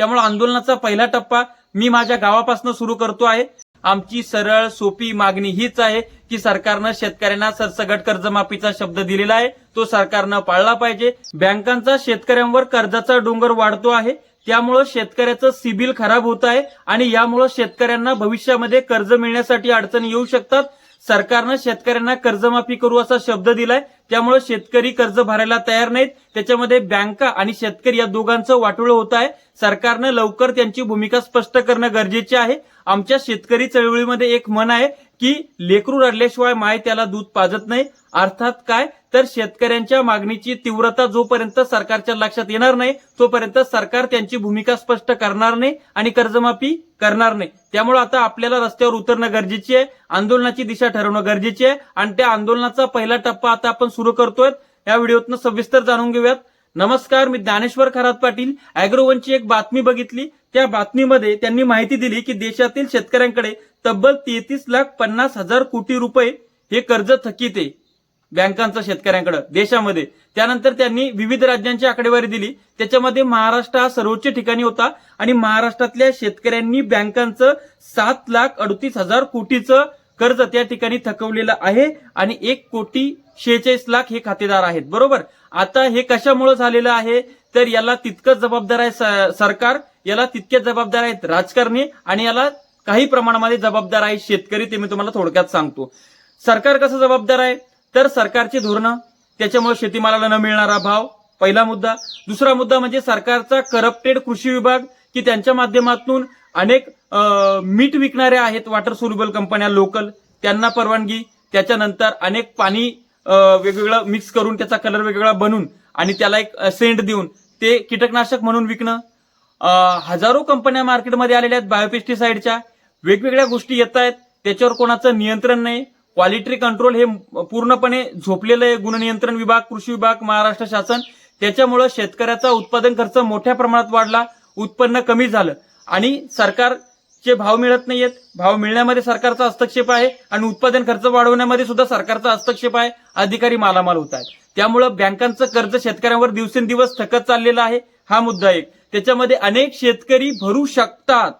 त्यामुळे आंदोलनाचा पहिला टप्पा मी माझ्या गावापासून सुरू करतो आहे. आमची सरळ सोपी मागणी हीच आहे की सरकारनं शेतकऱ्यांना सरसगट कर्जमाफीचा शब्द दिलेला आहे. तो सरकारनं पाळला पाहिजे. बँकांचा शेतकऱ्यांवर कर्जाचा डोंगर वाढतो आहे. त्यामुळं शेतकऱ्याचं सिबिल खराब होत आहे आणि यामुळं शेतकऱ्यांना भविष्यामध्ये कर्ज मिळण्यासाठी अडचणी येऊ शकतात. सरकारनं शेतकऱ्यांना कर्जमाफी करू असा शब्द दिलाय. त्यामुळे शेतकरी कर्ज भरायला तयार नाहीत. त्याच्यामध्ये बँका आणि शेतकरी या दोघांचं वाटोळं होत आहे. सरकारनं लवकर त्यांची भूमिका स्पष्ट करणं गरजेचे आहे. आमच्या शेतकरी चळवळीमध्ये एक मन आहे की लेकरू रडल्याशिवाय माय त्याला दूध पाजत नाही. अर्थात काय? तर शेतकऱ्यांच्या मागणीची तीव्रता जोपर्यंत सरकारच्या लक्षात येणार नाही तोपर्यंत सरकार त्यांची भूमिका स्पष्ट करणार नाही आणि कर्जमाफी करणार नाही. त्यामुळे आता आपल्याला रस्त्यावर उतरणं गरजेचे आहे आंदोलनाची दिशा ठरवणं गरजेचे आहे आणि त्या आंदोलनाचा पहिला टप्पा आता आपण सुरू करतोय. या व्हिडिओतनं सविस्तर जाणून घेऊयात. नमस्कार मी ज्ञानेश्वर खरात पाटील. अॅग्रोवनची एक बातमी बघितली. त्या बातमीमध्ये त्यांनी माहिती दिली की देशातील शेतकऱ्यांकडे तब्बल तेहतीस लाख पन्नास हजार कोटी रुपये हे कर्ज थकीत आहे. बँकांचं शेतकऱ्यांकडे देशामध्ये. त्यानंतर त्यांनी विविध राज्यांची आकडेवारी दिली. त्याच्यामध्ये महाराष्ट्र हा सर्वोच्च ठिकाणी होता आणि महाराष्ट्रातल्या शेतकऱ्यांनी बँकांचं सात लाख अडतीस हजार कोटीचं कर्ज त्या ठिकाणी थकवलेलं आहे आणि एक कोटी शेहेचाळीस लाख हे खातेदार आहेत. बरोबर? आता हे कशामुळे झालेलं आहे? तर याला तितकंच जबाबदार आहे स- सरकार याला तितकेच जबाबदार आहेत राजकारणी आणि याला काही प्रमाणामध्ये जबाबदार आहे शेतकरी ते मी तुम्हाला थोडक्यात सांगतो. सरकार कसं जबाबदार आहे? तर सरकारची धोरणं त्याच्यामुळे शेतीमालाला न मिळणारा भाव पहिला मुद्दा. दुसरा मुद्दा म्हणजे सरकारचा करप्टेड कृषी विभाग की त्यांच्या माध्यमातून अनेक मीठ विकणाऱ्या आहेत वॉटर सोल्युबल कंपन्या लोकल. त्यांना परवानगी त्याच्यानंतर अनेक पाणी वेगवेगळं मिक्स करून त्याचा कलर वेगवेगळा बनवून आणि त्याला एक सेंट देऊन ते कीटकनाशक म्हणून विकणं. हजारो कंपन्या मार्केटमध्ये आलेल्या आहेत बायोपेस्टिसाईडच्या वेगवेगळ्या गोष्टी येत आहेत. त्याच्यावर कोणाचं नियंत्रण नाही. क्वालिटी कंट्रोल हे पूर्णपणे झोपलेलं आहे. गुणनियंत्रण विभाग कृषी विभाग महाराष्ट्र शासन. त्याच्यामुळं शेतकऱ्याचा उत्पादन खर्च मोठ्या प्रमाणात वाढला. उत्पन्न कमी झालं. आणि सरकार चे भाव मिळत नाहीयेत भाव मिळण्यामध्ये सरकारचा हस्तक्षेप आहे आणि उत्पादन खर्च वाढवण्यामध्ये सुद्धा सरकारचा हस्तक्षेप आहे अधिकारी मालामाल होत आहेत त्यामुळं बँकांचं कर्ज शेतकऱ्यांवर दिवसेंदिवस थकत चाललेलं आहे हा मुद्दा एक. त्याच्यामध्ये अनेक शेतकरी भरू शकतात.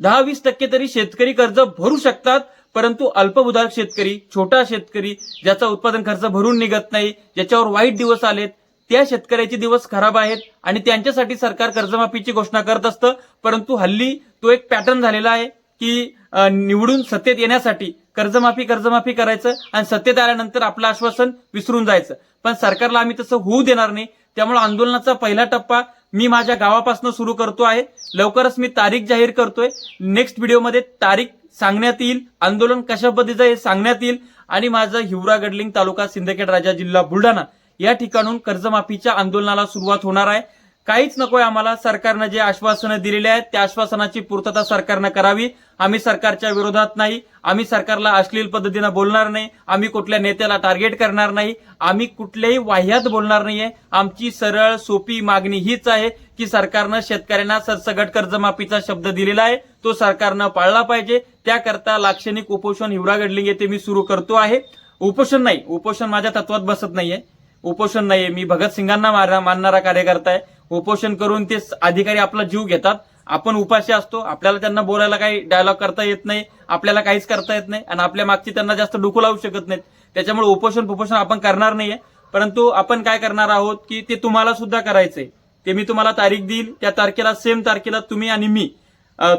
दहा वीस टक्के तरी शेतकरी कर्ज भरू शकतात परंतु अल्पभूधारक शेतकरी छोटा शेतकरी ज्याचा उत्पादन खर्च भरून निघत नाही ज्याच्यावर वाईट दिवस आलेत त्या शेतकऱ्याचे दिवस खराब आहेत आणि त्यांच्यासाठी सरकार कर्जमाफीची घोषणा करत असतं. परंतु हल्ली तो एक पॅटर्न झालेला आहे की निवडून सत्तेत येण्यासाठी कर्जमाफी कर्जमाफी करायचं आणि सत्तेत आल्यानंतर आपलं आश्वासन विसरून जायचं. पण सरकारला आम्ही तसं होऊ देणार नाही. त्यामुळे आंदोलनाचा पहिला टप्पा मी माझ्या गावापासून सुरू करतो आहे. लवकरच मी तारीख जाहीर करतोय. नेक्स्ट व्हिडिओमध्ये तारीख सांगण्यात येईल. आंदोलन कशा पद्धतीचं हे सांगण्यात येईल. आणि माझं हिवरा गडलिंग तालुका सिंदखेड राजा जिल्हा बुलढाणा. या ठिकाणून कर्जमाफीच्या आंदोलनाला सुरुवात होणार आहे. काहीच नकोय आम्हाला. सरकारनं जे आश्वासनं दिलेली आहेत त्या आश्वासनाची पूर्तता सरकारनं करावी. आम्ही सरकारच्या विरोधात नाही. आम्ही सरकारला अश्लील पद्धतीनं बोलणार नाही. आम्ही कुठल्या नेत्याला टार्गेट करणार नाही. आम्ही कुठल्याही वाह्यात बोलणार नाहीये. आमची सरळ सोपी मागणी हीच आहे की सरकारनं शेतकऱ्यांना सरसगट कर्जमाफीचा शब्द दिलेला आहे. तो सरकारनं पाळला पाहिजे. त्याकरता लाक्षणिक उपोषण हिवरागडलिंग येथे मी सुरू करतो आहे. उपोषण नाही. उपोषण माझ्या तत्वात बसत नाहीये. उपोषण नाहीये. मी भगतसिंगांना मानणारा कार्यकर्ता आहे. उपोषण करून ते अधिकारी आपला जीव घेतात. आपण उपाशी असतो. आपल्याला त्यांना बोलायला काही डायलॉग करता येत नाही. आपल्याला काहीच करता येत नाही. आणि आपल्या मागची त्यांना जास्त डोकं लावू शकत नाहीत. त्याच्यामुळे उपोषण उपोषण आपण करणार नाहीये. परंतु आपण काय करणार आहोत की ते तुम्हाला सुद्धा करायचंय. ते मी तुम्हाला तारीख देईल. त्या तारखेला सेम तारखेला तुम्ही आणि मी.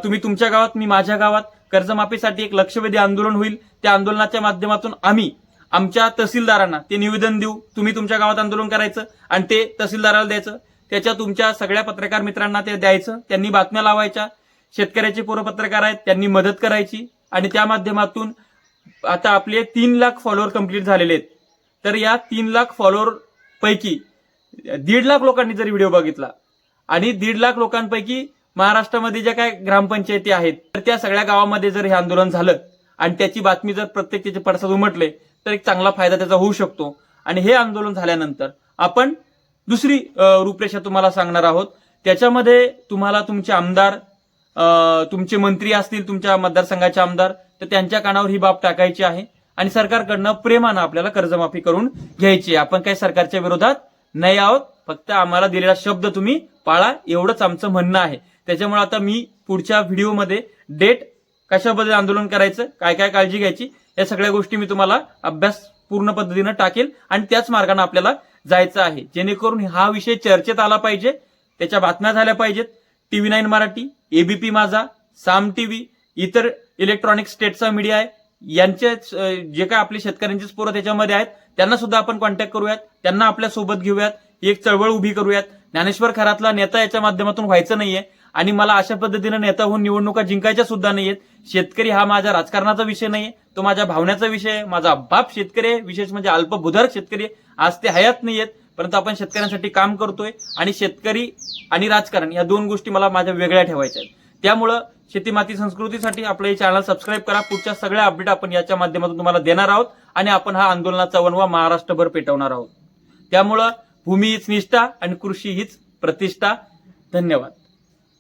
तुम्ही तुमच्या गावात मी माझ्या गावात कर्जमाफीसाठी एक लक्षवेधी आंदोलन होईल. त्या आंदोलनाच्या माध्यमातून आम्ही आमच्या तहसीलदारांना ते निवेदन देऊ तुम्ही तुमच्या गावात आंदोलन करायचं आणि ते तहसीलदाराला द्यायचं. त्याच्या तुमच्या सगळ्या पत्रकार मित्रांना ते द्यायचं त्यांनी बातम्या लावायच्या. शेतकऱ्याचे पूर्व पत्रकार आहेत त्यांनी मदत करायची आणि त्या माध्यमातून आता आपले तीन लाख फॉलोअर कंप्लीट झालेले आहेत. तर या तीन लाख फॉलोअर पैकी दीड लाख लोकांनी जर व्हिडिओ बघितला आणि दीड लाख लोकांपैकी महाराष्ट्रामध्ये ज्या काय ग्रामपंचायती आहेत तर त्या सगळ्या गावामध्ये जर हे आंदोलन झालं आणि त्याची बातमी जर प्रत्येक त्याचे पडसाद उमटले तर एक चांगला फायदा त्याचा होऊ शकतो. आणि हे आंदोलन झाल्यानंतर आपण दुसरी रूपरेषा तुम्हाला सांगणार आहोत. त्याच्यामध्ये तुम्हाला तुमचे आमदार तुमचे मंत्री असतील तुमच्या मतदारसंघाचे आमदार तर त्यांच्या कानावर ही बाब टाकायची आहे. आणि सरकारकडनं प्रेमानं आपल्याला कर्जमाफी करून घ्यायची आपण काही सरकारच्या विरोधात नाही आहोत. फक्त आम्हाला दिलेला शब्द तुम्ही पाळा. एवढंच आमचं म्हणणं आहे. त्याच्यामुळे आता मी पुढच्या व्हिडिओमध्ये डेट कशाबद्दल आंदोलन करायचं काय काय काळजी घ्यायची या सगळ्या गोष्टी मी तुम्हाला अभ्यास पूर्ण पद्धतीनं टाकेल आणि त्याच मार्गाने आपल्याला जायचं आहे. जेणेकरून हा विषय चर्चेत आला पाहिजे त्याच्या बातम्या झाल्या पाहिजेत. TV nine Marathi ABP Majha Saam TV इतर इलेक्ट्रॉनिक स्टेटचा मीडिया आहे. यांचे जे काय आपले शेतकऱ्यांचे पोरं त्याच्यामध्ये आहेत त्यांना सुद्धा आपण कॉन्टॅक्ट करूयात. त्यांना आपल्यासोबत घेऊयात. एक चळवळ उभी करूयात. ज्ञानेश्वर खरातला नेता याच्या माध्यमातून व्हायचं नाहीये. आणि मला अशा पद्धतीनं नेता होऊन निवडणुका जिंकायच्या सुद्धा नाहीयेत. शेतकरी हा माझ्या राजकारणाचा विषय नाहीये. तो माझ्या भावण्याचा विषय आहे. माझा बाप शेतकरी आहे. विशेष म्हणजे अल्पभूधारक शेतकरी आहे. आज ते हयात नाहीयेत. परंतु आपण शेतकऱ्यांसाठी काम करतोय आणि शेतकरी आणि राजकारण या दोन गोष्टी मला माझ्या वेगळ्या ठेवायच्या आहेत. त्यामुळं शेती माती संस्कृतीसाठी आपलं हे चॅनल सबस्क्राईब करा. पुढच्या सगळ्या अपडेट आपण याच्या माध्यमातून तुम्हाला देणार आहोत आणि आपण हा आंदोलनाचा वनवा महाराष्ट्रभर पेटवणार आहोत. त्यामुळं भूमी हीच निष्ठा आणि कृषी हीच प्रतिष्ठा. धन्यवाद.